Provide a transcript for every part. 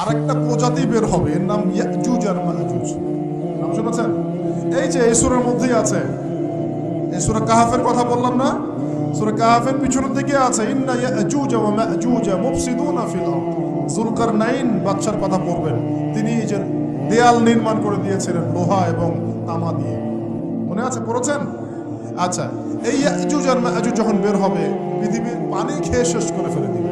আরেকটা প্রজাতি বের হবে, এর নাম ইয়াজুজ আর মাজুজ। নাম শুনেছেন? এই যে, এই মধ্যেই আছে। এই কাহাফের কথা বললাম না? সুরা কাহাফের পিছনের দিকে আছে, ইন্না ইয়াজুজ ওয়া মাজুজ ফিল আরদ। বাদশার কথা পড়বেন তিনি যে দেয়াল নির্মাণ করে দিয়েছিলেন, লোহা এবং তামা দিয়ে। মনে আছে? পড়েছেন? আচ্ছা এই ইয়াজুজ আর মাজুজ যখন বের হবে, পৃথিবীর পানি খেয়ে শেষ করে ফেলে দিবে।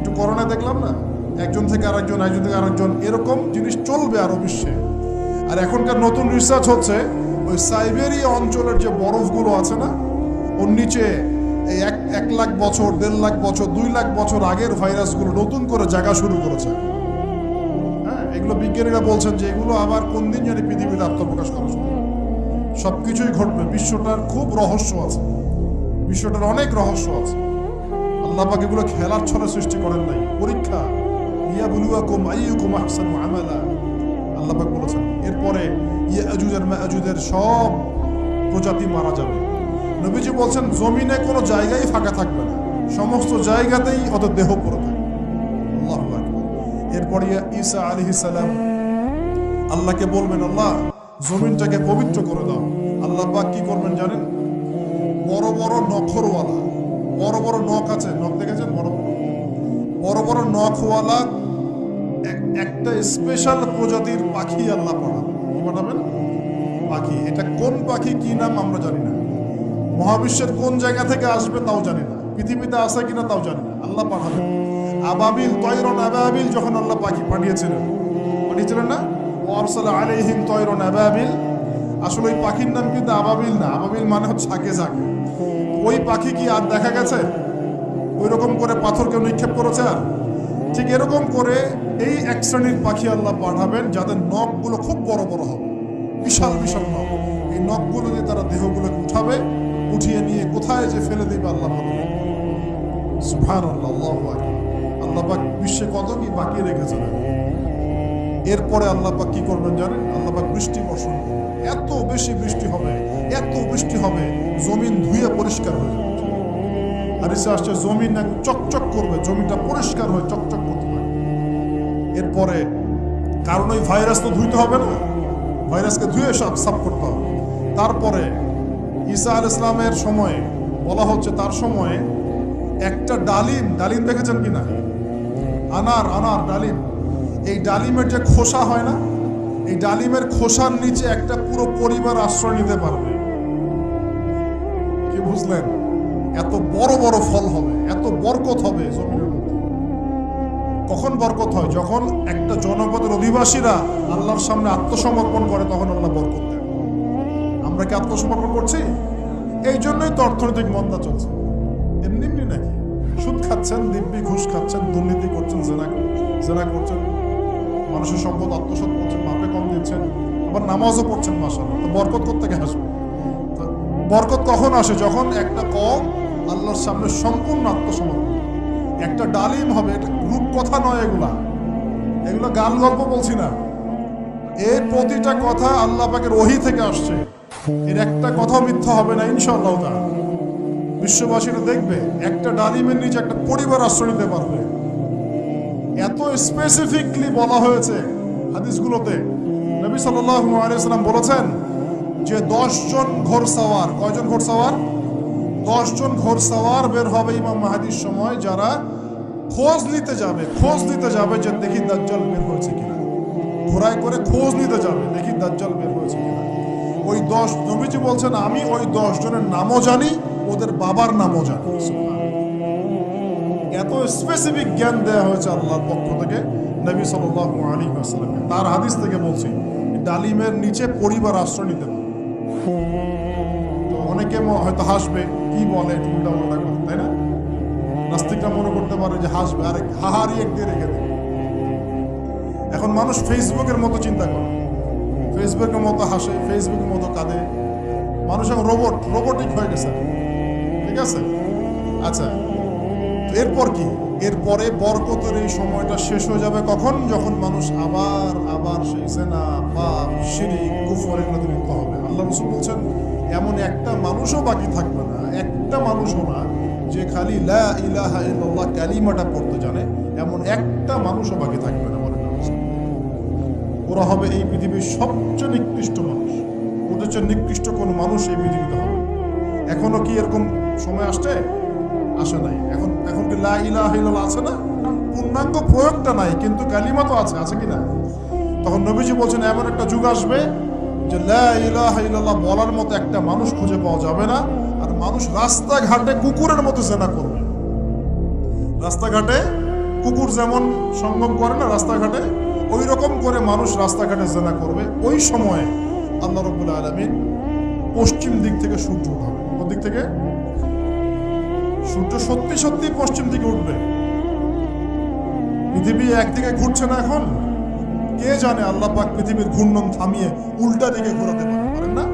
একটু করোনা দেখলাম না? একজন থেকে আরেকজন, একজন থেকে আরেকজন, এরকম জিনিস চলবে আরও বিশ্বে। আর এখনকার নতুন রিসার্চ হচ্ছে, ওই সাইবেরিয়া অঞ্চলের যে বরফগুলো আছে না, ওর নিচে এই এক এক লাখ বছর, দেড় লাখ বছর, দুই লাখ বছর আগের ভাইরাসগুলো নতুন করে জায়গা শুরু করেছে। হ্যাঁ এগুলো বিজ্ঞানীরা বলছেন যে এগুলো আবার কোন দিন জানি পৃথিবীতে আত্মপ্রকাশ করা শুরু করবে। সবকিছুই ঘটবে, বিশ্বটার খুব রহস্য আছে। বিশ্বটার অনেক রহস্য আছে। আল্লাহ পাক এগুলো খেলার ছলে সৃষ্টি করেন নাই। পরীক্ষা। ইয়া বুলুয়াকুম আইয়ুকুম আহসানু আমালা। আল্লাহ পাক বলেছেন, এরপরে ইয়াজুজ আর মাজুজের সব প্রজাতি মারা যাবে। নবীজি বলছেন, জমিনে কোনো জায়গায় ফাঁকা থাকবে না। সমস্ত জায়গাতেই ওদের দেহ পড়ে থাকবে আল্লাহু এরপরে ঈসা আলাইহিস সালাম আল্লাহকে বলবেন, আল্লাহ, জমিনটাকে পবিত্র করে দাও। আল্লাহ পাক কি করবেন জানেন? বড় বড় নখরওয়ালা বড় বড় নখ আছে, নখ দেখেছেন? বড় বড় বড় নখওয়ালা এক- একটা স্পেশাল প্রজাতির পাখি আল্লাহ পাঠাবেন? পাখি। এটা কোন পাখি, কি নাম আমরা জানি না। মহাবিশ্বের কোন জায়গা থেকে আসবে তাও জানি না। পৃথিবীতে আছে কিনা তাও জানি না। আল্লাহ পাঠাবেন। আবাবিল, তৈরন আবাবিল যখন আল্লাহ পাখি পাঠিয়েছিলেন। পাঠিয়েছিলেন না? ওয়ারসালা আলাইহিম তৈরন আবাবিল। আসলে ওই পাখির নাম কিন্তু আবাবিল না। আবাবিল মানে হচ্ছে ঝাঁকে ঝাঁকে ওই পাখি কি আর দেখা গেছে? ওই রকম করে পাথর কেউ নিক্ষেপ করেছে আর? ঠিক এরকম করে এই এক শ্রেণির পাখি আল্লাহ পাঠাবেন, যাদের নখগুলো খুব বড় বড় হবে। বিশাল বিশাল নখ। এই নখগুলো দিয়ে তারা দেহগুলোকে উঠাবে, উঠিয়ে নিয়ে কোথায় যে ফেলে দেবে আল্লাহ সুফান আল্লাহ আল্লাহ আল্লাহ পাক বিশ্বে কত কি বাকি রেখেছেন। এরপরে আল্লাহ পাক কি করবেন জানেন? আল্লাহ পাক বৃষ্টি বর্ষণ করবেন। এত বেশি বৃষ্টি হবে, এত বৃষ্টি হবে, জমিন ধুয়ে পরিষ্কার হয়ে যাবে। আর এসে আসছে, জমিন চকচক করবে, জমিটা পরিষ্কার হয়ে চকচক করতে হবে এরপরে কারণ ওই ভাইরাস তো ধুইতে হবে না ভাইরাসকে ধুয়ে সাফ সাফ করতে হবে। তারপরে ঈসা আল ইসলামের সময়ে, বলা হচ্ছে তার সময়ে একটা ডালিম ডালিম দেখেছেন কিনা আনার আনার ডালিম। এই ডালিমের যে খোসা হয় না, এই ডালিমের খোসার নিচে একটা পুরো পরিবার আশ্রয় নিতে পারবে। কি বুঝলেন? এত বড় বড় ফল হবে, এত বরকত হবে কখন বরকত হয়? যখন একটা জনপদের অধিবাসীরা আল্লাহর সামনে আত্মসমর্পণ করে, তখন আল্লাহ বরকত দেন। আমরা কি আত্মসমর্পণ করছি? এই জন্যই তো অর্থনৈতিক মন্দা চলছে। এমনি এমনি নাকি? সুদ খাচ্ছেন, দিব্যি ঘুষ খাচ্ছেন, দুর্নীতি করছেন, জেনা জেনা করছেন। মানুষের সম্পদ আত্মসাৎ করছেন, মাপে কম দিচ্ছেন। আবার নামাজও পড়ছেন মাসাল তো বরকত করতে আসবে? তো বরকত কখন আসে? যখন একটা কম আল্লাহর সামনে সম্পূর্ণ আত্মসমর্পণ। একটা ডালিম হবে, এটা রূপ কথা নয় এগুলা। এগুলো গান গল্প বলছি না। এর প্রতিটা কথা আল্লাহ পাকের ওহি থেকে আসছে। এর একটা কথাও মিথ্যা হবে না, ইনশাআল্লাহ তাআলা। বিশ্ববাসীরা দেখবে, একটা ডালিমের নিচে একটা পরিবার আশ্রয় নিতে পারবে। এত স্পেসিফিকলি বলা হয়েছে হাদিসগুলোতে। নবী সাল্লাম বলেছেন যে দশজন ঘোড়সাওয়ার কয়জন ঘোড়সাওয়ার দশজন ঘোড়সাওয়ার বের হবে ইমাম মাহাদির সময় যারা খোঁজ নিতে যাবে, খোঁজ নিতে যাবে যে দেখি দাজ্জাল বের হয়েছে কিনা। ঘোড়ায় করে খোঁজ নিতে যাবে, দেখি দাজ্জাল বের হয়েছে কিনা। ওই দশ, নবীজি বলছেন, আমি ওই দশ জনের নামও জানি, ওদের বাবার নামও জানি। এত স্পেসিফিক জ্ঞান দেওয়া হয়েছে আল্লাহর পক্ষ থেকে নবী সাল্লাল্লাহু আলাইহি ওয়াসাল্লামকে। তার হাদিস থেকে বলছি ডালিমের নিচে পরিবার আশ্রয় নিতে তো অনেকে হয়তো হাসবে, কি বলে উল্টা পাল্টা কথা তাই না? নাস্তিকরা মনে করতে পারে যে হাসবে, আরে হাহারি দিয়ে রেখে দেবে এখন মানুষ ফেসবুকের মতো চিন্তা করে। ফেসবুকের মতো হাসে, ফেসবুকের মতো কাঁদে। মানুষ এখন রোবট, রোবটিক হয়ে গেছে। ঠিক আছে? আচ্ছা এরপর কি? এরপরে বরকতের এই সময়টা শেষ হয়ে যাবে কখন? যখন মানুষ আবার আবার সেই সেনা পাপ সিঁড়ি কুফর এগুলোতে লিপ্ত হবে। আল্লাহ রসুল বলছেন, এমন একটা মানুষও বাকি থাকবে না। একটা মানুষও না যে খালি লা কালিমাটা পড়তে জানে। এমন একটা মানুষও বাকি থাকবে না মনে ওরা হবে এই পৃথিবীর সবচেয়ে নিকৃষ্ট মানুষ। ওদের চেয়ে নিকৃষ্ট কোনো মানুষ এই পৃথিবীতে হবে এখনও কি এরকম সময় আসছে? আসে নাই। এখন এখন কি লা ইলাহা আছে না? পূর্ণাঙ্গ প্রয়োগটা নাই, কিন্তু কালিমা তো আছে আছে কি না তখন নবীজি বলছেন, এমন একটা যুগ আসবে যে লা বলার মতো একটা মানুষ খুঁজে পাওয়া যাবে না, আর মানুষ রাস্তাঘাটে কুকুরের মতো জেনা করবে। রাস্তাঘাটে কুকুর যেমন সঙ্গম করে না রাস্তাঘাটে ওই রকম করে মানুষ রাস্তাঘাটে জেনা করবে। ওই সময়ে আল্লাহ রবুল্লা আলমিন পশ্চিম দিক থেকে সূর্য উঠাবে। কোন দিক থেকে? সূর্য সত্যি সত্যি পশ্চিম দিকে উঠবে। পৃথিবী একদিকে ঘুরছে না এখন। কে জানে আল্লাহ পাক পৃথিবীর ঘূর্ণন থামিয়ে উল্টা দিকে ঘোরাতে পারে পারেন না?